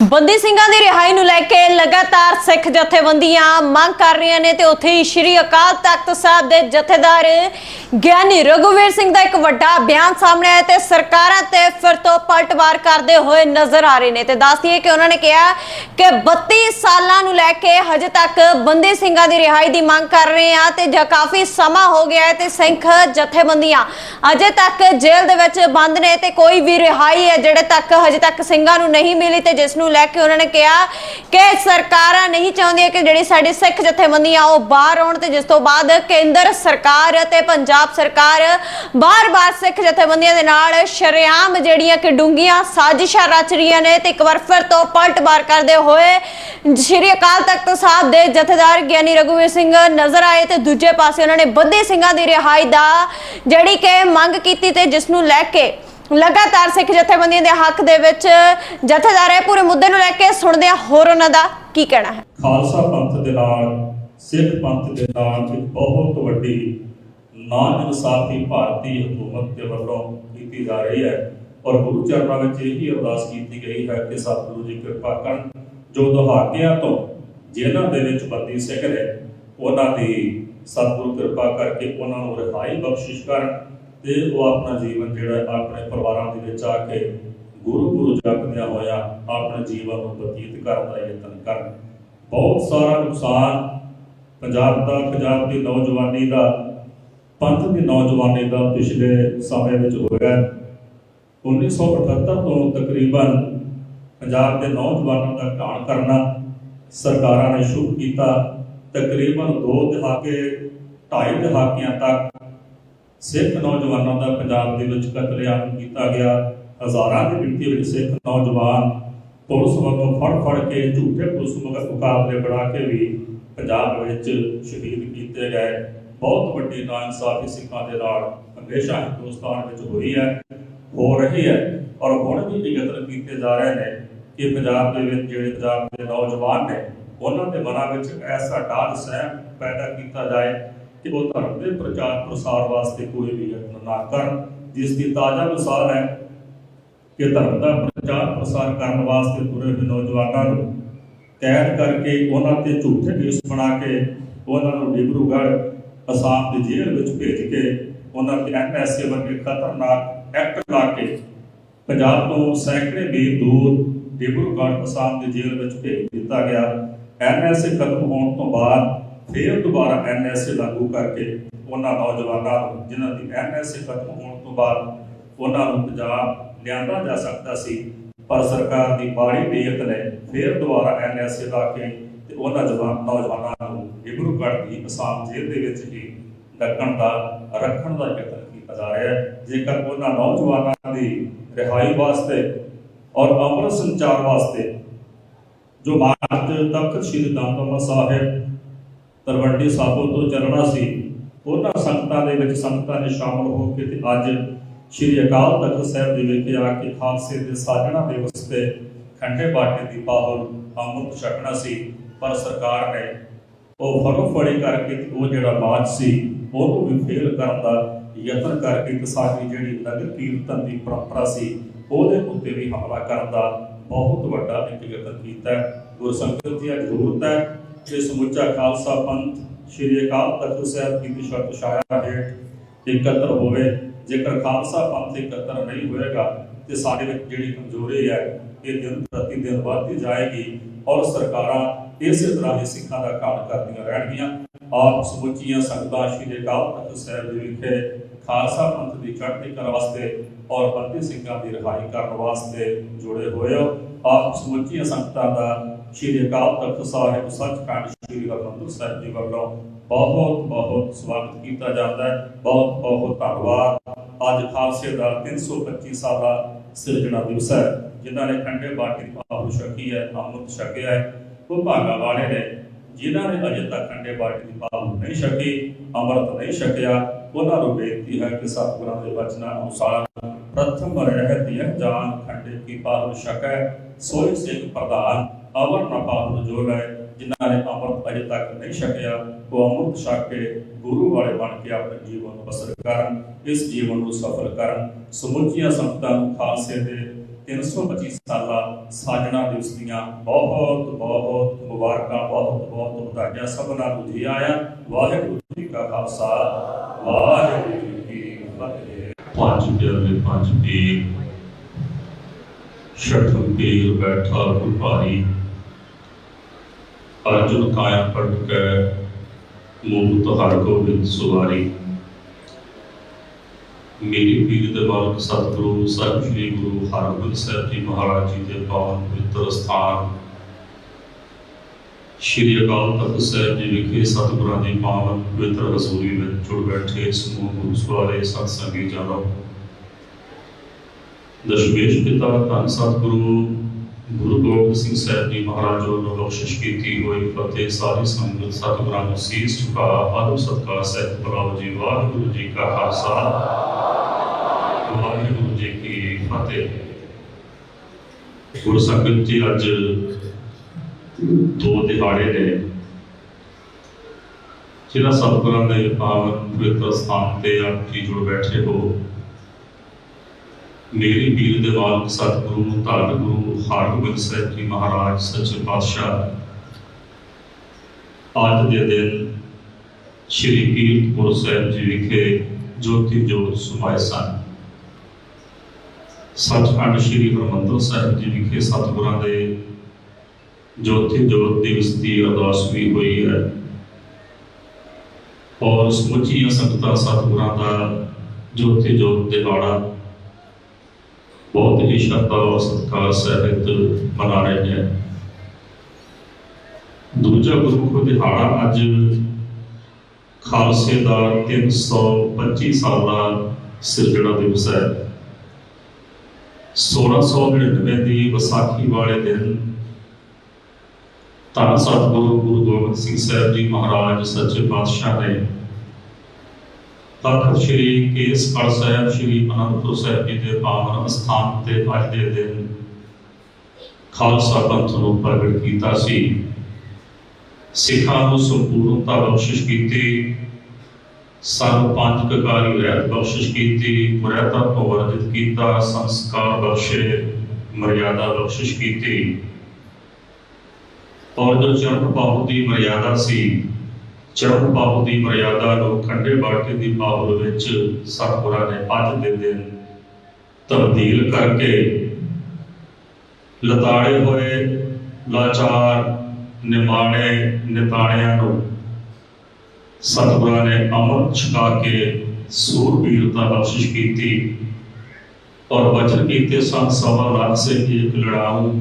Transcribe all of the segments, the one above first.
ਬੰਦੀ ਸਿੰਘਾਂ ਦੀ ਰਿਹਾਈ ਨੂੰ ਲੈ ਕੇ ਲਗਾਤਾਰ ਸਿੱਖ ਜਥੇਬੰਦੀਆਂ ਮੰਗ ਕਰ ਰਹੀਆਂ ਨੇ ਤੇ ਉੱਥੇ ਹੀ ਸ਼੍ਰੀ ਅਕਾਲ ਤਖਤ ਸਾਹਿਬ ਦੇ ਜਥੇਦਾਰ ਗਿਆਨੀ ਰਘੁਵੀਰ ਸਿੰਘ ਦਾ ਇੱਕ ਵੱਡਾ ਬਿਆਨ ਸਾਹਮਣੇ ਆਇਆ ਤੇ ਸਰਕਾਰਾਂ ਤੇ ਫਿਰ ਤੋਂ ਪਲਟਵਾਰ ਕਰਦੇ ਹੋਏ ਨਜ਼ਰ ਆ ਰਹੇ ਨੇ ਤੇ ਦੱਸਦੀਏ ਕਿ ਉਹਨਾਂ ਨੇ ਕਿਹਾ ਕਿ 32 ਸਾਲਾਂ ਨੂੰ ਲੈ ਕੇ ਹਜੇ ਤੱਕ ਬੰਦੀ ਸਿੰਘਾਂ ਦੀ ਰਿਹਾਈ ਦੀ ਮੰਗ ਕਰ ਰਹੇ ਆ ਤੇ ਜਾਂ ਕਾਫੀ ਸਮਾਂ ਹੋ ਗਿਆ ਹੈ ਤੇ ਸਿੱਖ ਜਥੇਬੰਦੀਆਂ ਅਜੇ ਤੱਕ ਜੇਲ੍ਹ ਦੇ ਵਿੱਚ ਬੰਦ ਨੇ ਤੇ ਕੋਈ ਵੀ ਰਿਹਾਈ ਹੈ ਜਿਹੜੇ ਤੱਕ ਹਜੇ ਤੱਕ ਸਿੰਘਾਂ ਨੂੰ ਨਹੀਂ ਮਿਲੀ ਤੇ ਜਿਸ ਨੂੰ ਲੈ ਕੇ ਉਹਨਾਂ ਨੇ ਕਿਹਾ ਕਿ ਸਰਕਾਰਾਂ ਨਹੀਂ ਚਾਹੁੰਦੀਆਂ ਕਿ ਜਿਹੜੀ ਸਾਡੀ ਸਿੱਖ ਜਥੇਬੰਦੀਆਂ ਉਹ ਬਾਹਰ ਆਉਣ ਤੇ ਜਿਸ ਤੋਂ ਬਾਅਦ ਕੇਂਦਰ ਸਰਕਾਰ ਅਤੇ ਪੰਜਾਬ ਸਰਕਾਰ ਬਾਰ-ਬਾਰ ਸਿੱਖ ਜਥੇਬੰਦੀਆਂ ਦੇ ਨਾਲ ਸ਼ਰੇਆਮ ਜਿਹੜੀਆਂ ਕਿ ਡੂੰਗੀਆਂ ਸਾਜ਼ਿਸ਼ਾਂ ਰਚ ਰਹੀਆਂ ਨੇ ਤੇ ਇੱਕ ਵਾਰ ਫਿਰ ਤੋਂ ਪਲਟਵਾਰ ਕਰਦੇ ਹੋਏ ਸ਼੍ਰੀ ਅਕਾਲ ਤਖਤ ਸਾਹਿਬ ਦੇ ਜਥੇਦਾਰ ਗਿਆਨੀ ਰਘੁਵੀਰ ਸਿੰਘ ਨਜ਼ਰ ਆਏ ਤੇ ਦੂਜੇ ਪਾਸੇ ਉਹਨਾਂ ਨੇ ਬੱਧੇ ਸਿੰਘਾਂ ਦੀ ਰਿਹਾਈ ਦਾ ਜਿਹੜੀ ਕਿ ਮੰਗ ਕੀਤੀ ਤੇ ਜਿਸ ਨੂੰ ਲੈ ਕੇ ਲਗਾਤਾਰ ਸਿੱਖ ਜਥੇਬੰਦੀਆਂ ਦੇ ਹੱਕ ਦੇ ਵਿੱਚ ਜਥੇਦਾਰ ਇਹ ਪੂਰੇ ਮੁੱਦੇ ਨੂੰ ਲੈ ਕੇ ਸੁਣਦੇ ਆ ਹੋਰ ਉਹਨਾਂ ਦਾ ਕੀ ਕਹਿਣਾ ਹੈ। ਖਾਲਸਾ ਪੰਥ ਦੇ ਨਾਲ, ਸਿੱਖ ਪੰਥ ਦੇ ਨਾਲ ਇੱਕ ਬਹੁਤ ਵੱਡੀ ਨਾ ਇਨਸਾਫੀ ਭਾਰਤੀ ਹਕੂਮਤ ਦੇ ਵੱਲੋਂ ਕੀਤੀ ਜਾ ਰਹੀ ਹੈ ਔਰ ਗੁਰੂ ਚਰਨਾਂ ਵਿੱਚ ਇਹ ਹੀ ਅਰਦਾਸ ਕੀਤੀ ਗਈ ਹੈ ਕਿ ਸਤਿਗੁਰੂ ਜੀ ਕਿਰਪਾ ਕਰਨ। ਜੋ ਦਹਾਕਿਆਂ ਤੋਂ ਜਿਨ੍ਹਾਂ ਦੇ ਵਿੱਚ ਬੰਦੀ ਸਿੱਖ ਨੇ ਉਹਨਾਂ ਦੀ ਸਤਿਗੁਰੂ ਕਿਰਪਾ ਕਰਕੇ ਉਹਨਾਂ ਨੂੰ ਰਿਹਾਈ ਬਖਸ਼ਿਸ਼ ਕਰਨ। ਤੇ ਉਹ ਆਪਣਾ ਜੀਵਨ ਜਿਹੜਾ ਆਪਣੇ ਪਰਿਵਾਰਾਂ ਦੇ ਵਿੱਚ ਆ ਕੇ ਗੁਰੂ ਗੁਰੂ ਜਪਦਿਆਂ ਹੋਇਆ ਆਪਣੇ ਜੀਵਨ ਨੂੰ ਬਤੀਤ ਕਰਨ ਦਾ ਯਤਨ ਕਰਨ ਬਹੁਤ ਸਾਰਾ ਨੁਕਸਾਨ ਪੰਜਾਬ ਦਾ, ਪੰਜਾਬ ਦੀ ਨੌਜਵਾਨੀ ਦਾ, ਪੰਥ ਦੀ ਨੌਜਵਾਨੀ ਦਾ ਪਿਛਲੇ ਸਮੇਂ ਵਿੱਚ ਹੋਇਆ ਹੈ। 1978 ਤੋਂ ਤਕਰੀਬਨ ਪੰਜਾਬ ਦੇ ਨੌਜਵਾਨਾਂ ਦਾ ਘਾਣ ਕਰਨਾ ਸਰਕਾਰਾਂ ਨੇ ਸ਼ੁਰੂ ਕੀਤਾ ਤਕਰੀਬਨ ਦੋ ਦਹਾਕੇ, ਢਾਈ ਦਹਾਕਿਆਂ ਤੱਕ ਸਿੱਖ ਨੌਜਵਾਨਾਂ ਦਾ ਪੰਜਾਬ ਦੇ ਵਿੱਚ ਕਤਲੇਆਮ ਕੀਤਾ ਗਿਆ। ਹਜ਼ਾਰਾਂ ਦੀ ਗਿਣਤੀ ਵਿੱਚ ਸਿੱਖ ਨੌਜਵਾਨ ਪੁਲਿਸ ਵੱਲੋਂ ਫੜ ਫੜ ਕੇ ਝੂਠੇ ਪੁਲਿਸ ਮੁਕਾਬਲੇ ਬਣਾ ਕੇ ਵੀ ਪੰਜਾਬ ਵਿੱਚ ਸ਼ਹੀਦ ਕੀਤੇ ਗਏ। ਬਹੁਤ ਵੱਡੀ ਨਾਇਨਸਾਫੀ ਸਿੱਖਾਂ ਦੇ ਨਾਲ ਹਮੇਸ਼ਾ ਹਿੰਦੁਸਤਾਨ ਵਿੱਚ ਹੋਈ ਹੈ, ਹੋ ਰਹੀ ਹੈ ਔਰ ਹੁਣ ਵੀ ਇਹ ਯਤਨ ਕੀਤੇ ਜਾ ਰਹੇ ਨੇ ਕਿ ਪੰਜਾਬ ਦੇ ਵਿੱਚ ਜਿਹੜੇ ਪੰਜਾਬ ਦੇ ਨੌਜਵਾਨ ਨੇ, ਉਹਨਾਂ ਦੇ ਮਨਾਂ ਵਿੱਚ ਐਸਾ ਡਾਢ ਸਹਿਮ ਪੈਦਾ ਕੀਤਾ ਜਾਏ ਕਿ ਉਹ ਧਰਮ ਦੇ ਪ੍ਰਚਾਰ ਪ੍ਰਸਾਰ ਵਾਸਤੇ ਕੋਈ ਵੀ ਯਤਨ ਨਾ ਕਰਨ, ਜਿਸ ਦੀ ਤਾਜ਼ਾ ਮਿਸਾਲ ਹੈ ਕਿ ਧਰਮ ਦਾ ਪ੍ਰਚਾਰ ਪ੍ਰਸਾਰ ਕਰਨ ਵਾਸਤੇ ਤੁਰੇ ਹੋਏ ਨੌਜਵਾਨਾਂ ਨੂੰ ਕੈਦ ਕਰਕੇ ਉਹਨਾਂ ਤੇ ਝੂਠੇ ਕੇਸ ਬਣਾ ਕੇ ਉਹਨਾਂ ਨੂੰ ਡਿਬਰੂਗੜ੍ਹ ਅਸਾਮ ਦੀ ਜੇਲ੍ਹ ਵਿੱਚ ਭੇਜ ਕੇ ਉਹਨਾਂ ਤੇ ਐਨਐਸਏ ਵਰਗੇ ਖਤਰਨਾਕ ਐਕਟ ਲਾ ਕੇ ਪੰਜਾਬ ਤੋਂ ਸੈਂਕੜੇ ਮੀਲ ਦੂਰ ਡਿਬਰੂਗੜ੍ਹ ਅਸਾਮ ਦੀ ਜੇਲ੍ਹ ਵਿੱਚ ਭੇਜ ਦਿੱਤਾ ਗਿਆ। ਐਨਐਸਏ ਖਤਮ ਹੋਣ ਤੋਂ ਬਾਅਦ ਫਿਰ ਦੁਬਾਰਾ ਐਨਐਸਏ ਲਾਗੂ ਕਰਕੇ ਉਹਨਾਂ ਨੌਜਵਾਨਾਂ ਨੂੰ, ਜਿਨ੍ਹਾਂ ਦੀ ਐਨਐਸਏ ਖਤਮ ਹੋਣ ਤੋਂ ਬਾਅਦ ਉਹਨਾਂ ਨੂੰ ਪੰਜਾਬ ਲਿਆਂਦਾ ਜਾ ਸਕਦਾ ਸੀ, ਪਰ ਸਰਕਾਰ ਦੀ ਬਾੜੀ ਨੀਅਤ ਨੇ ਫਿਰ ਦੁਬਾਰਾ ਐਨਐਸਏ ਲਾ ਕੇ ਤੇ ਉਹਨਾਂ ਜਵਾਨ ਨੌਜਵਾਨਾਂ ਨੂੰ ਡਿਬਰੂਗੜ੍ਹ ਦੀ ਅਸਾਮ ਜੇਲ੍ਹ ਦੇ ਵਿੱਚ ਹੀ ਡੱਕਣ ਦਾ, ਰੱਖਣ ਦਾ ਯਤਨ ਕੀਤਾ ਜਾ ਰਿਹਾ ਹੈ। ਜੇਕਰ ਉਹਨਾਂ ਨੌਜਵਾਨਾਂ ਦੀ ਰਿਹਾਈ ਵਾਸਤੇ ਔਰ ਅਮਰ ਸੰਚਾਰ ਵਾਸਤੇ ਜੋ ਮਾਰਚ ਤਖਤ ਸ੍ਰੀ ਦਮਦਮਾ ਸਾਹਿਬ ਤਲਵੰਡੀ ਸਾਬੋ ਤੋਂ ਚੱਲਣਾ ਸੀ। ਉਹਨਾਂ ਸੰਗਤਾਂ ਦੇ ਵਿੱਚ ਸੰਗਤਾਂ ਨੇ ਸ਼ਾਮਲ ਹੋ ਕੇ ਤੇ ਅੱਜ ਸ੍ਰੀ ਅਕਾਲ ਤਖਤ ਸਾਹਿਬ ਦੇ ਵਿਖੇ ਆ ਕੇ ਖਾਲਸੇ ਦੇ ਸਾਜਣਾ ਦਿਵਸ ਤੇ ਖੰਡੇ ਬਾਟੇ ਦੀ ਪਾਹੁਲ ਅੰਮ੍ਰਿਤ ਛਕਣਾ ਸੀ। ਪਰ ਸਰਕਾਰ ਨੇ ਉਹ ਫੜੋ ਫੜੇ ਕਰਕੇ ਉਹ ਜਿਹੜਾ ਮਾਰਚ ਸੀ, ਉਹਨੂੰ ਵੀ ਫੇਲ ਕਰਨ ਦਾ ਯਤਨ ਕਰਕੇ ਤੇ ਸਾਡੀ ਜਿਹੜੀ ਨਗਰ ਕੀਰਤਨ ਦੀ ਪਰੰਪਰਾ ਸੀ, ਉਹਦੇ ਉੱਤੇ ਵੀ ਹਮਲਾ ਕਰਨ ਦਾ ਬਹੁਤ ਵੱਡਾ ਇੱਕ ਯਤਨ ਕੀਤਾ ਹੈ। ਸੰਗਤ ਦੀ ਜ਼ਰੂਰਤ ਹੈ। ਕਿ ਸਮੁੱਚਾ ਖਾਲਸਾ ਪੰਥ, ਸ੍ਰੀ ਅਕਾਲ ਤਖਤ ਸਾਹਿਬ ਦੀ ਸ਼ਰਤ ਛਾਇਆ ਹੇਠ ਇਕੱਤਰ ਹੋਵੇ। ਜੇਕਰ ਖਾਲਸਾ ਪੰਥ ਇਕੱਤਰ ਨਹੀਂ ਹੋਏਗਾ, ਤੇ ਸਾਡੇ ਵਿੱਚ ਜਿਹੜੀ ਕਮਜ਼ੋਰੀ ਹੈ, ਇਹ ਦਿਨ ਪ੍ਰਤੀ ਦਿਨ ਵੱਧਦੀ ਜਾਏਗੀ ਔਰ ਸਰਕਾਰਾਂ ਇਸੇ ਤਰ੍ਹਾਂ ਹੀ ਸਿੱਖਾਂ ਦਾ ਕਾਲ ਕਰਦੀਆਂ ਰਹਿਣਗੀਆਂ। ਆਪ ਸਮੁੱਚੀਆਂ ਸੰਗਤਾਂ ਸ੍ਰੀ ਅਕਾਲ ਤਖਤ ਸਾਹਿਬ ਦੇ ਵਿਖੇ ਖਾਲਸਾ ਪੰਥ ਦੀ ਚੜ੍ਹਦੀ ਕਲਾ ਵਾਸਤੇ ਔਰ ਬੰਦੀ ਸਿੰਘਾਂ ਦੀ ਰਿਹਾਈ ਕਰਨ ਵਾਸਤੇ ਜੁੜੇ ਹੋਏ ਹੋ। ਆਪ ਸਮੁੱਚੀਆਂ ਸੰਗਤਾਂ ਦਾ ਸ੍ਰੀ ਅਕਾਲ ਤਖਤ ਸਾਹਿਬ, ਸੱਚਖੰਡ ਸ੍ਰੀ ਹਰਿਮੰਦਰ ਸਾਹਿਬ ਜੀ ਵੱਲੋਂ ਬਹੁਤ ਬਹੁਤ ਸਵਾਗਤ ਕੀਤਾ ਜਾਂਦਾ ਹੈ। ਬਹੁਤ ਬਹੁਤ ਧੰਨਵਾਦ। ਅੱਜ ਖਾਲਸੇ ਦਾ 325 ਸਾਲਾ ਸਿਰਜਣਾ ਦਿਵਸ ਹੈ, ਜਿਨ੍ਹਾਂ ਨੇ ਖੰਡੇ ਬਾਟੀ ਦੀ ਪਾਵਨ ਛਕੀ ਹੈ, ਅੰਮ੍ਰਿਤ ਛਕਿਆ ਹੈ। ਉਹ ਭਾਗਾ ਵਾਲੇ ਨੇ, ਜਿਨ੍ਹਾਂ ਨੇ ਅਜੇ ਤੱਕ ਖੰਡੇ ਬਾਟੀ ਦੀ ਪਾਵਨ ਨਹੀਂ ਛਕੀ, ਅੰਮ੍ਰਿਤ ਨਹੀਂ ਛਕਿਆ, ਉਹਨਾਂ ਨੂੰ ਬੇਨਤੀ ਹੈ ਕਿ ਸਤਿਗੁਰਾਂ ਦੇ ਬਚਨਾਂ ਅਨੁਸਾਰ ਪ੍ਰਥਮ ਰਹਿਤ ਹੈ, ਜਾਨ ਖੰਡੇ ਕੀ ਪਾਵਨ ਛਕੈ ਸੋਈ ਸਿੰਘ ਪ੍ਰਧਾਨ ਅਵਰ ਨ ਪਾਵਨ ਜੋ ਲੈ ਜਿਨ੍ਹਾਂ ਨੇ ਅੰਮ੍ਰਿਤ ਅਜੇ ਤੱਕ ਨਹੀਂ ਛਕਿਆ ਉਹ ਅੰਮ੍ਰਿਤ ਛਕ ਕੇ ਗੁਰੂ ਵਾਲੇ ਬਣ ਕੇ ਆਪਣੇ ਜੀਵਨ ਨੂੰ ਬਸਰ ਕਰਨ ਇਸ ਜੀਵਨ ਨੂੰ ਸਫਲ ਕਰਨ ਸਮੁੱਚੀਆਂ ਸੰਗਤਾਂ ਨੂੰ ਖਾਲਸੇ ਦੇ 325 ਸਾਲਾ ਸਾਜਣਾ ਦਿਵਸ ਦੀਆਂ ਬਹੁਤ ਬਹੁਤ ਮੁਬਾਰਕਾਂ ਬਹੁਤ ਬਹੁਤ ਵਧਾਈਆਂ ਸਭਨਾਂ ਨੂੰ ਜੀ ਆਇਆਂ ਵਾਹਿਗੁਰੂ ਜੀ ਕਾ ਖਾਲਸਾ ਵਾਹਿਗੁਰੂ ਜੀ ਕੀ ਫਤਿਹ ਪੰਜ ਪਿਆਰੇ ਪੰਜ ਪੀਰ ਛਠਮ ਪੀਰ ਬੈਠਾ ਗੁਰਭਾਰੀ ਅਰਜੁਨ ਕਾਇਆ ਪੜ ਕੇ ਮੂਤ ਹਰ ਗੋਬਿੰਦ ਸੁਵਾਰੀ। ਮੇਰੀ ਪੀਰ ਦੇ ਬਾਲਕ ਸਤਿਗੁਰੂ ਸਾਹਿਬ ਸ੍ਰੀ ਗੁਰੂ ਹਰਗੋਬਿੰਦ ਸਾਹਿਬ ਜੀ ਮਹਾਰਾਜ ਜੀ ਦੇ ਪਾਵਨ ਪਵਿੱਤਰ ਸਥਾਨ। ਸ਼੍ਰੀ ਅਕਾਲ ਤਖਤ ਸਾਹਿਬ ਜੀ ਵਿਖੇ ਸਤਿਗੁਰਾਂ ਦੀ ਪਾਵਨ ਪਵਿੱਤਰ ਹਜ਼ੂਰੀ ਵਿੱਚ ਜੁੜ ਬੈਠੇ ਸਮੂਹ ਗੁਰੂ ਸਵਾਰੇ ਸਤ ਸੰਗੀ ਦਸ਼ਮੇਸ਼ ਪਿਤਾ ਧੰਨ ਸਤਿਗੁਰੂ ਗੁਰੂ ਗੋਬਿੰਦ ਸਿੰਘ ਸਾਹਿਬ ਜੀ ਮਹਾਰਾਜ ਵੱਲੋਂ ਬਖਸ਼ਿਸ਼ ਕੀਤੀ ਹੋਈ ਫਤਿਹ ਸਾਰੀ ਸੰਗਤ ਸਤਿਗੁਰਾਂ ਨੂੰ ਸੀਸ ਝੁਕਾ ਆਦਮ ਸਤਕਾਰ ਸਹਿਤ ਬੁਲਾਓ ਜੀ ਵਾਹਿਗੁਰੂ ਜੀ ਕਾ ਖਾਲਸਾ ਵਾਹਿਗੁਰੂ ਜੀ ਕੀ ਫਤਿਹ ਗੁਰੂ ਸੰਗਤ ਜੀ ਅੱਜ ਦੋ ਦਿਹਾੜੇ ਨੇ ਜਿਹੜਾ ਸਤਿਗੁਰਾਂ ਦੇ ਪਾਵਨ ਪਵਿੱਤਰ ਸਥਾਨ ਤੇ ਆਪ ਜੀ ਜੁੜ ਬੈਠੇ ਹੋ ਮੇਰੀ ਪੀਰ ਦੇ ਬਾਲਕ ਸਤਿਗੁਰੂ ਧੰਨ ਗੁਰੂ ਹਰਗੋਬਿੰਦ ਸਾਹਿਬ ਜੀ ਮਹਾਰਾਜ, ਸੱਚੇ ਪਾਤਸ਼ਾਹ। ਅੱਜ ਦੇ ਦਿਨ ਸ਼੍ਰੀ ਕੀਰਤਪੁਰ ਸਾਹਿਬ ਜੀ ਵਿਖੇ ਜੋਤੀ ਜੋਤ ਸਮਾਏ ਸਨ। ਸੱਚਖੰਡ ਸ਼੍ਰੀ ਹਰਿਮੰਦਰ ਸਾਹਿਬ ਜੀ ਵਿਖੇ ਸਤਿਗੁਰਾਂ ਦੇ ਜੋਤੀ ਜੋਤ ਦਿਵਸ ਦੀ ਅਰਦਾਸ ਵੀ ਹੋਈ ਹੈ। ਔਰ ਸਮੁੱਚੀਆਂ ਸੰਗਤਾਂ ਸਤਿਗੁਰਾਂ ਦਾ ਜੋਤੀ ਜੋਤ ਦਿਹਾੜਾ ਬਹੁਤ ਹੀ ਸ਼ਰਧਾ ਔਰ ਸਤਿਕਾਰ ਸਹਿਤ ਮਨਾ ਰਹੇ ਨੇ। ਦੂਜਾ ਗੁਰਮੁਖ ਦਿਹਾੜਾ ਅੱਜ ਖਾਲਸੇ ਦਾ 325 ਸਾਲਾ ਸਿਰਜਣਾ ਦਿਵਸ ਹੈ। 1699 ਦੀ ਵਿਸਾਖੀ ਵਾਲੇ ਦਿਨ ਧੰਨ ਸਤਿਗੁਰੂ ਗੁਰੂ ਗੋਬਿੰਦ ਸਿੰਘ ਸਾਹਿਬ ਜੀ ਮਹਾਰਾਜ, ਸੱਚੇ ਪਾਤਸ਼ਾਹ ਨੇ ਤਖਤ ਸ੍ਰੀ ਕੇਸਗੜ੍ਹ ਸਾਹਿਬ, ਸ੍ਰੀ ਅਨੰਦਪੁਰ ਸਾਹਿਬ ਜੀ ਦੇ ਪਾਵਨ ਅਸਥਾਨ ਤੇ ਅੱਜ ਦੇ ਦਿਨ ਖਾਲਸਾ ਪੰਥ ਨੂੰ ਪ੍ਰਗਟ ਕੀਤਾ ਸੀ। ਸਿੱਖਾਂ ਨੂੰ ਸੰਪੂਰਨਤਾ ਬਖਸ਼ਿਸ਼ ਕੀਤੀ, ਸਾਨੂੰ ਪੰਜ ਕਕਾਰੀ ਰਹਿਤ ਬਖਸ਼ਿਸ਼ ਕੀਤੀ ਮੁਰੈਤਾ ਤੋਂ ਵਰਜਿਤ ਕੀਤਾ, ਸੰਸਕਾਰ ਬਖਸ਼ੇ, ਮਰਿਆਦਾ ਬਖਸ਼ਿਸ਼ ਕੀਤੀ। ਔਰ ਜੋ ਚਰਨ ਬਾਹੂ ਦੀ ਮਰਿਆਦਾ ਸੀ ਚਰਨ ਬਾਹੂ ਦੀ ਮਰਿਆਦਾ ਨੂੰ ਖੰਡੇ ਬਾਟੇ ਦੀ ਬਾਹੁਲ ਵਿੱਚ ਸਤਿਗੁਰਾਂ ਨੇ ਅੱਜ ਦੇ ਦਿਨ ਤਬਦੀਲ ਕਰਕੇ ਲਤਾੜੇ ਹੋਏ ਲਾਚਾਰ ਨਿਮਾਣੇ ਨਿਤਾਣਿਆਂ ਨੂੰ ਸਤਿਗੁਰਾਂ ਨੇ ਅੰਮ੍ਰਿਤ ਛਕਾ ਕੇ ਸੂਰਬੀਰਤਾ ਬਖਸ਼ਿਸ਼ ਕੀਤੀ ਔਰ ਵਚਨ ਕੀਤੇ ਸਨ ਸਭਾ ਲੱਖ ਸੇ ਏਕ ਲੜਾਊਂ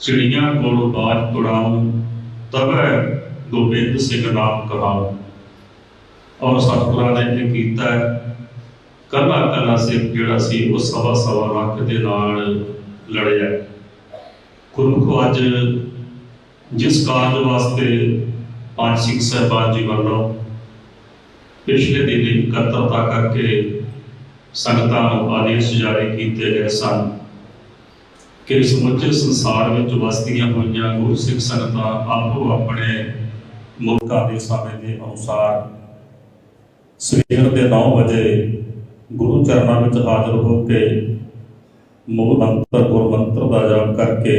ਚਿੜੀਆਂ ਕੋਲੋਂ ਬਾਜ ਤੁੜਾਊਂ ਤਵੇ ਗੋਬਿੰਦ ਸਿੰਘ ਨਾਮ ਕਹਾਊਂ ਔਰ ਸਤਿਗੁਰਾਂ ਨੇ ਇਹ ਕੀਤਾ ਕੱਲਾ ਕੱਲਾ ਸਿੱਖ ਜਿਹੜਾ ਸੀ, ਉਹ ਸਵਾ ਸਵਾ ਲੱਖ ਦੇ ਨਾਲ ਲੜਿਆ ਗੁਰਮੁਖ ਅੱਜ ਜਿਸ ਕਾਰਜ ਵਾਸਤੇ ਪੰਜ ਸਿੱਖ ਸਾਹਿਬਾਨ ਜੀ ਵੱਲੋਂ ਪਿਛਲੇ ਦਿਨ ਇਕੱਤਰਤਾ ਕਰਕੇ ਸੰਗਤਾਂ ਨੂੰ ਆਦੇਸ਼ ਜਾਰੀ ਕੀਤੇ ਗਏ ਸਨ ਕਿ ਸਮੁੱਚੇ ਸੰਸਾਰ ਵਿੱਚ ਵਸਦੀਆਂ ਹੋਈਆਂ ਗੁਰੂ ਸਿੱਖ ਸੰਗਤਾਂ ਆਪੋ ਆਪਣੇ ਮੁਲਕਾਂ ਦੇ ਸਮੇਂ ਦੇ ਅਨੁਸਾਰ ਸਵੇਰ ਦੇ 9 ਵਜੇ ਗੁਰੂ ਚਰਨਾਂ ਵਿੱਚ ਹਾਜ਼ਰ ਹੋ ਕੇ ਮੂਲ ਮੰਤਰ ਗੁਰ ਮੰਤਰ ਦਾ ਜਾਪ ਕਰਕੇ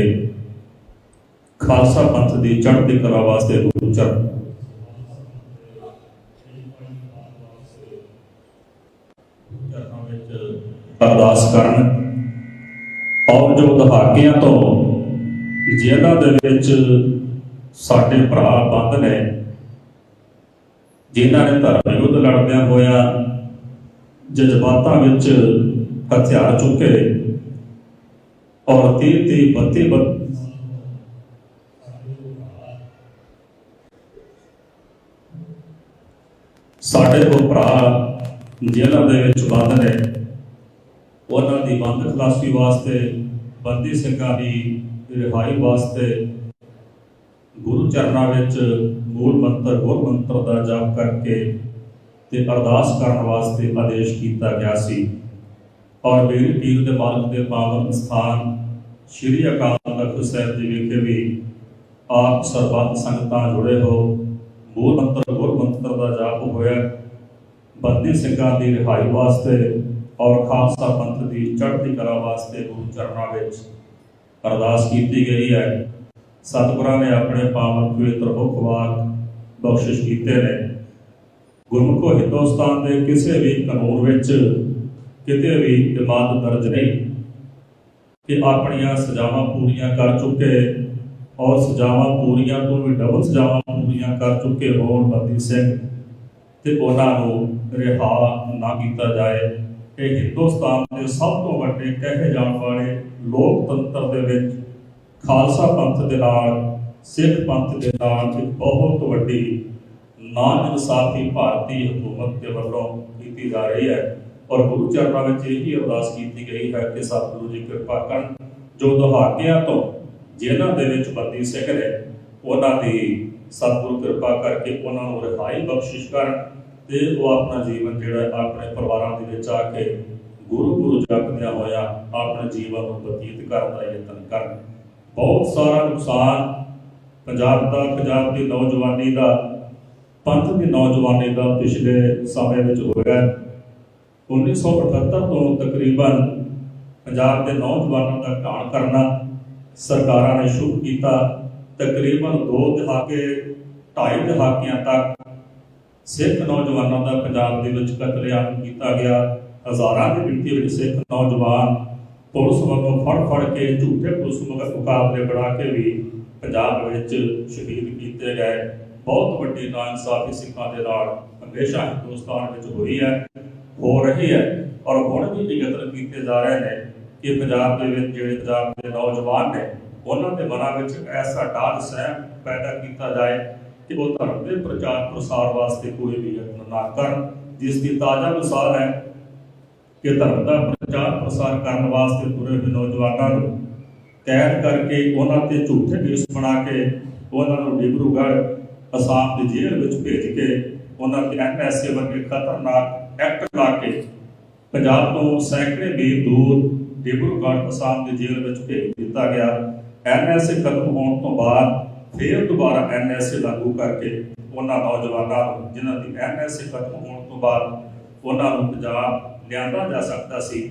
ਖਾਲਸਾ ਪੰਥ ਦੀ ਚੜ੍ਹਦੀ ਕਲਾ ਵਾਸਤੇ ਗੁਰੂ ਚਰਨ ਚਰਨਾਂ ਵਿੱਚ ਅਰਦਾਸ ਕਰਨ। ਔਰ ਜੋ ਦਹਾਕਿਆਂ ਤੋਂ ਜੇਲ੍ਹਾਂ ਦੇ ਵਿੱਚ ਸਾਡੇ ਭਰਾ ਬੰਦ ਨੇ। ਜਿਨ੍ਹਾਂ ਨੇ ਧਰਮ ਯੁੱਧ ਲੜਦਿਆਂ ਹੋਇਆ ਜਜ਼ਬਾਤਾਂ ਵਿੱਚ ਹਥਿਆਰ ਚੁੱਕੇ ਔਰ 30 30 32 ਸਾਡੇ ਕੋ ਭਰਾ ਜੇਲ੍ਹਾਂ ਦੇ ਵਿੱਚ ਬੰਦ ਨੇ। ਉਹਨਾਂ ਦੀ ਬੰਦ ਖਲਾਸੀ ਵਾਸਤੇ, ਬੰਦੀ ਸਿੰਘਾਂ ਦੀ ਰਿਹਾਈ ਵਾਸਤੇ ਗੁਰੂ ਚਰਨਾਂ ਵਿੱਚ ਮੂਲ ਮੰਤਰ, ਗੁਰ ਮੰਤਰ ਦਾ ਜਾਪ ਕਰਕੇ ਤੇ ਅਰਦਾਸ ਕਰਨ ਵਾਸਤੇ ਆਦੇਸ਼ ਕੀਤਾ ਗਿਆ ਸੀ। ਔਰ ਮੇਰੀ ਪੀਰ ਦੇ ਬਾਲਕ ਦੇ ਪਾਵਨ ਸਥਾਨ ਸ਼੍ਰੀ ਅਕਾਲ ਤਖਤ ਸਾਹਿਬ ਜੀ ਵਿਖੇ ਵੀ ਆਪ ਸਰਬੱਤ ਸੰਗਤਾਂ ਜੁੜੇ ਹੋ। ਮੂਲ ਮੰਤਰ, ਗੁਰ ਮੰਤਰ ਦਾ ਜਾਪ ਹੋਇਆ। ਬੰਦੀ ਸਿੰਘਾਂ ਦੀ ਰਿਹਾਈ ਵਾਸਤੇ ਔਰ ਖਾਲਸਾ ਪੰਥ ਦੀ ਚੜ੍ਹਦੀ ਕਲਾ ਵਾਸਤੇ ਗੁਰੂ ਚਰਨਾਂ ਵਿੱਚ ਅਰਦਾਸ ਕੀਤੀ ਗਈ ਹੈ। ਸਤਿਗੁਰਾਂ ਨੇ ਆਪਣੇ ਪਾਵਨ ਪਵਿੱਤਰ ਮੁਖ ਵਾਕ ਬਖਸ਼ਿਸ਼ ਕੀਤੇ ਨੇ। ਗੁਰਮੁਖੋ ਹਿੰਦੁਸਤਾਨ ਦੇ ਕਿਸੇ ਵੀ ਕਾਨੂੰਨ ਵਿੱਚ ਕਿਤੇ ਵੀ ਇਬਾਦਤ ਦਰਜ ਨਹੀਂ ਕਿ ਆਪਣੀਆਂ ਸਜ਼ਾਵਾਂ ਪੂਰੀਆਂ ਕਰ ਚੁੱਕੇ ਔਰ ਸਜ਼ਾਵਾਂ ਪੂਰੀਆਂ ਤੋਂ ਵੀ ਡਬਲ ਸਜ਼ਾਵਾਂ ਪੂਰੀਆਂ ਕਰ ਚੁੱਕੇ ਹੋਣ ਬੰਦੀ ਸਿੰਘ ਤੇ ਉਹਨਾਂ ਨੂੰ ਰਿਹਾ ਨਾ ਕੀਤਾ ਜਾਏ। ਇਹ ਹਿੰਦੁਸਤਾਨ ਦੇ ਸਭ ਤੋਂ ਵੱਡੇ ਕਹੇ ਜਾਣ ਵਾਲੇ ਲੋਕਤੰਤਰ ਦੇ ਵਿੱਚ ਖਾਲਸਾ ਪੰਥ ਦੇ ਨਾਲ, ਸਿੱਖ ਪੰਥ ਦੇ ਨਾਲ ਇੱਕ ਬਹੁਤ ਵੱਡੀ ਨਾ ਇਨਸਾਫੀ ਭਾਰਤੀ ਹਕੂਮਤ ਦੇ ਵੱਲੋਂ ਕੀਤੀ ਜਾ ਰਹੀ ਹੈ। ਔਰ ਗੁਰੂ ਚਰਨਾਂ ਵਿੱਚ ਇਹ ਹੀ ਅਰਦਾਸ ਕੀਤੀ ਗਈ ਹੈ ਕਿ ਸਤਿਗੁਰੂ ਜੀ ਕਿਰਪਾ ਕਰਨ, ਜੋ ਦਹਾਕਿਆਂ ਤੋਂ ਜਿਨ੍ਹਾਂ ਦੇ ਵਿੱਚ ਬੰਦੀ ਸਿੱਖ ਨੇ ਉਹਨਾਂ ਦੀ ਸਤਿਗੁਰੂ ਕਿਰਪਾ ਕਰਕੇ ਉਹਨਾਂ ਨੂੰ ਰਿਹਾਈ ਬਖਸ਼ਿਸ਼ ਕਰਨ ਤੇ ਉਹ ਆਪਣਾ ਜੀਵਨ ਜਿਹੜਾ ਆਪਣੇ ਪਰਿਵਾਰਾਂ ਦੇ ਵਿੱਚ ਆ ਕੇ ਗੁਰੂ ਗੁਰੂ ਜਪਦਿਆਂ ਹੋਇਆ ਆਪਣੇ ਜੀਵਨ ਨੂੰ ਬਤੀਤ ਕਰਨ ਦਾ ਯਤਨ ਕਰਨ। ਬਹੁਤ ਸਾਰਾ ਨੁਕਸਾਨ ਪੰਜਾਬ ਦਾ, ਪੰਜਾਬ ਦੀ ਨੌਜਵਾਨੀ ਦਾ, ਪੰਥ ਦੀ ਨੌਜਵਾਨੀ ਦਾ ਪਿਛਲੇ ਸਮੇਂ ਵਿੱਚ ਹੋਇਆ ਹੈ। 1978 ਤੋਂ ਤਕਰੀਬਨ ਪੰਜਾਬ ਦੇ ਨੌਜਵਾਨਾਂ ਦਾ ਘਾਣ ਕਰਨਾ ਸਰਕਾਰਾਂ ਨੇ ਸ਼ੁਰੂ ਕੀਤਾ ਤਕਰੀਬਨ ਦੋ ਦਹਾਕੇ, ਢਾਈ ਦਹਾਕਿਆਂ ਤੱਕ ਸਿੱਖ ਨੌਜਵਾਨਾਂ ਦਾ ਪੰਜਾਬ ਦੇ ਵਿੱਚ ਕਤਲੇਆਮ ਕੀਤਾ ਗਿਆ ਹਜ਼ਾਰਾਂ ਦੀ ਗਿਣਤੀ ਵਿੱਚ ਸਿੱਖ ਨੌਜਵਾਨ ਪੁਲਿਸ ਵੱਲੋਂ ਫੜ ਫੜ ਕੇ ਝੂਠੇ ਪੁਲਿਸ ਮੁਕਾਬਲੇ ਬਣਾ ਕੇ ਵੀ ਪੰਜਾਬ ਵਿੱਚ ਸ਼ਹੀਦ ਕੀਤੇ ਗਏ। ਬਹੁਤ ਵੱਡੀ ਨਾਇਨਸਾਫੀ ਸਿੱਖਾਂ ਦੇ ਨਾਲ ਹਮੇਸ਼ਾ ਹਿੰਦੁਸਤਾਨ ਵਿੱਚ ਹੋਈ ਹੈ, ਹੋ ਰਹੀ ਹੈ। ਔਰ ਹੁਣ ਵੀ ਯਤਨ ਕੀਤੇ ਜਾ ਰਹੇ ਨੇ ਕਿ ਪੰਜਾਬ ਦੇ ਵਿੱਚ ਜਿਹੜੇ ਪੰਜਾਬ ਦੇ ਨੌਜਵਾਨ ਨੇ, ਉਹਨਾਂ ਦੇ ਮਨਾਂ ਵਿੱਚ ਐਸਾ ਡਾਢ ਸਹਿਮ ਪੈਦਾ ਕੀਤਾ ਜਾਏ ਕਿ ਉਹ ਧਰਮ ਦੇ ਪ੍ਰਚਾਰ ਪ੍ਰਸਾਰ ਵਾਸਤੇ ਕੋਈ ਵੀ ਯਤਨ ਨਾ ਕਰਨ, ਜਿਸ ਦੀ ਤਾਜ਼ਾ ਮਿਸਾਲ ਹੈ ਕਿ ਧਰਮ ਦਾ ਪ੍ਰਚਾਰ ਪ੍ਰਸਾਰ ਕਰਨ ਵਾਸਤੇ ਤੁਰੇ ਹੋਏ ਨੌਜਵਾਨਾਂ ਨੂੰ ਕੈਦ ਕਰਕੇ ਉਹਨਾਂ ਤੇ ਝੂਠੇ ਕੇਸ ਬਣਾ ਕੇ ਉਹਨਾਂ ਨੂੰ ਡਿਬਰੂਗੜ੍ਹ ਅਸਾਮ ਦੀ ਜੇਲ੍ਹ ਵਿੱਚ ਭੇਜ ਕੇ ਉਹਨਾਂ ਤੇ ਐਨਐਸਏ ਵਰਗੇ ਖਤਰਨਾਕ ਐਕਟ ਲਾ ਕੇ ਪੰਜਾਬ ਤੋਂ ਸੈਂਕੜੇ ਮੀਲ ਦੂਰ ਡਿਬਰੂਗੜ੍ਹ ਅਸਾਮ ਦੀ ਜੇਲ੍ਹ ਵਿੱਚ ਭੇਜ ਦਿੱਤਾ ਗਿਆ। ਐਨਐਸਏ ਖਤਮ ਹੋਣ ਤੋਂ ਬਾਅਦ ਫਿਰ ਦੁਬਾਰਾ ਐਨਐਸਏ ਲਾਗੂ ਕਰਕੇ ਉਹਨਾਂ ਨੌਜਵਾਨਾਂ ਨੂੰ, ਜਿਨ੍ਹਾਂ ਦੀ ਐਨਐਸਏ ਖਤਮ ਹੋਣ ਤੋਂ ਬਾਅਦ ਉਹਨਾਂ ਨੂੰ ਪੰਜਾਬ ਲਿਆਂਦਾ ਜਾ ਸਕਦਾ ਸੀ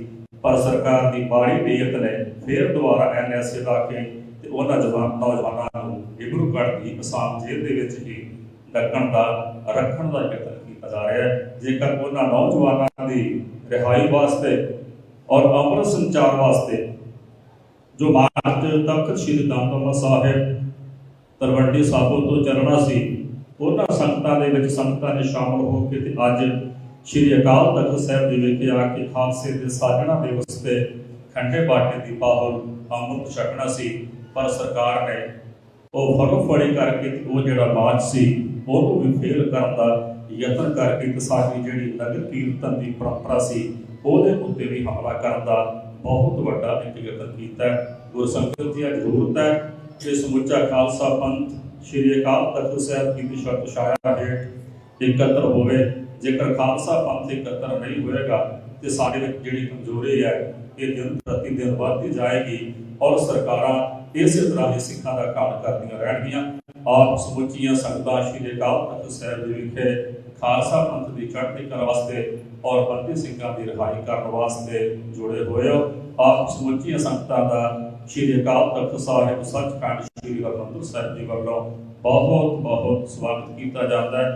ਪਰ ਸਰਕਾਰ ਦੀ ਮਾੜੀ ਨੀਅਤ ਨੇ ਫਿਰ ਦੁਬਾਰਾ ਐਨਐਸਏ ਲਾ ਕੇ ਤੇ ਉਹਨਾਂ ਜਵਾਨ ਨੌਜਵਾਨਾਂ ਨੂੰ ਡਿਬਰੂਗੜ੍ਹ ਦੀ ਅਸਾਮ ਜੇਲ੍ਹ ਦੇ ਵਿੱਚ ਹੀ ਡੱਕਣ ਦਾ, ਰੱਖਣ ਦਾ ਯਤਨ ਕੀਤਾ ਜਾ ਰਿਹਾ ਹੈ। ਜੇਕਰ ਉਹਨਾਂ ਨੌਜਵਾਨਾਂ ਦੀ ਰਿਹਾਈ ਵਾਸਤੇ ਔਰ ਅਮਰ ਸੰਚਾਰ ਵਾਸਤੇ ਜੋ ਮਾਰਚ ਤਖਤ ਸ੍ਰੀ ਦਮਦਮਾ ਸਾਹਿਬ ਤਰਵੰਡੀ ਸਾਬੋ ਤੋਂ ਚੱਲਣਾ ਸੀ, ਉਹਨਾਂ ਸੰਗਤਾਂ ਦੇ ਵਿੱਚ ਸੰਗਤਾਂ ਨੇ ਸ਼ਾਮਲ ਹੋ ਕੇ ਤੇ ਅੱਜ ਸ੍ਰੀ ਅਕਾਲ ਤਖਤ ਸਾਹਿਬ ਦੇ ਵਿਖੇ ਆ ਕੇ ਖਾਲਸੇ ਦੇ ਸਾਜਣਾ ਦਿਵਸ ਤੇ ਖੰਡੇ ਬਾਟੇ ਦੀ ਬਾਹੁਲ ਅੰਮ੍ਰਿਤ ਛਕਣਾ ਸੀ, ਪਰ ਸਰਕਾਰ ਨੇ ਉਹ ਫੜੋ-ਫੜੀ ਕਰਕੇ ਉਹ ਜਿਹੜਾ ਮਾਰਚ ਸੀ, ਉਹਨੂੰ ਵੀ ਫੇਲ ਕਰਨ ਦਾ ਯਤਨ ਕਰਕੇ ਤੇ ਸਾਡੀ ਜਿਹੜੀ ਨਗਰ ਕੀਰਤਨ ਦੀ ਪਰੰਪਰਾ ਸੀ, ਉਹਦੇ ਉੱਤੇ ਵੀ ਹਮਲਾ ਕਰਨ ਦਾ ਬਹੁਤ ਵੱਡਾ ਇੱਕ ਯਤਨ ਕੀਤਾ ਹੈ। ਦੀ ਜ਼ਰੂਰਤ ਹੈ ਕਿ ਸਮੁੱਚਾ ਖਾਲਸਾ ਪੰਥ ਸ੍ਰੀ ਅਕਾਲ ਤਖਤ ਸਾਹਿਬ ਦੀ ਸ਼ਰਤ ਛਾਇਆ ਹੇਠ ਇਕੱਤਰ ਹੋਵੇ ਜੇਕਰ ਖਾਲਸਾ ਪੰਥ ਇਕੱਤਰ ਨਹੀਂ ਹੋਏਗਾ ਤੇ ਸਾਡੇ ਵਿੱਚ ਜਿਹੜੀ ਕਮਜ਼ੋਰੀ ਹੈ, ਇਹ ਦਿਨ ਪ੍ਰਤੀ ਦਿਨ ਵੱਧਦੀ ਜਾਏਗੀ ਔਰ ਸਰਕਾਰਾਂ ਇਸੇ ਤਰ੍ਹਾਂ ਹੀ ਸਿੱਖਾਂ ਦਾ ਕਾਲ ਕਰਦੀਆਂ ਰਹਿਣਗੀਆਂ। ਆਪ ਸਮੁੱਚੀਆਂ ਸੰਗਤਾਂ ਸ੍ਰੀ ਅਕਾਲ ਤਖਤ ਸਾਹਿਬ ਦੇ ਵਿਖੇ ਖਾਲਸਾ ਪੰਥ ਦੀ ਚੜ੍ਹਦੀ ਕਲਾ ਵਾਸਤੇ ਔਰ ਬੰਦੀ ਸਿੰਘਾਂ ਦੀ ਰਿਹਾਈ ਕਰਨ ਵਾਸਤੇ ਜੁੜੇ ਹੋਏ ਹੋ। ਆਪ ਸਮੁੱਚੀਆਂ ਸੰਗਤਾਂ ਦਾ ਸ੍ਰੀ ਅਕਾਲ ਤਖਤ ਸਾਹਿਬ ਸੱਚਖੰਡ ਸ੍ਰੀ ਹਰਮੰਦਰ ਸਾਹਿਬ ਜੀ ਵੱਲੋਂ ਬਹੁਤ ਬਹੁਤ ਸਵਾਗਤ ਕੀਤਾ ਜਾਂਦਾ ਹੈ।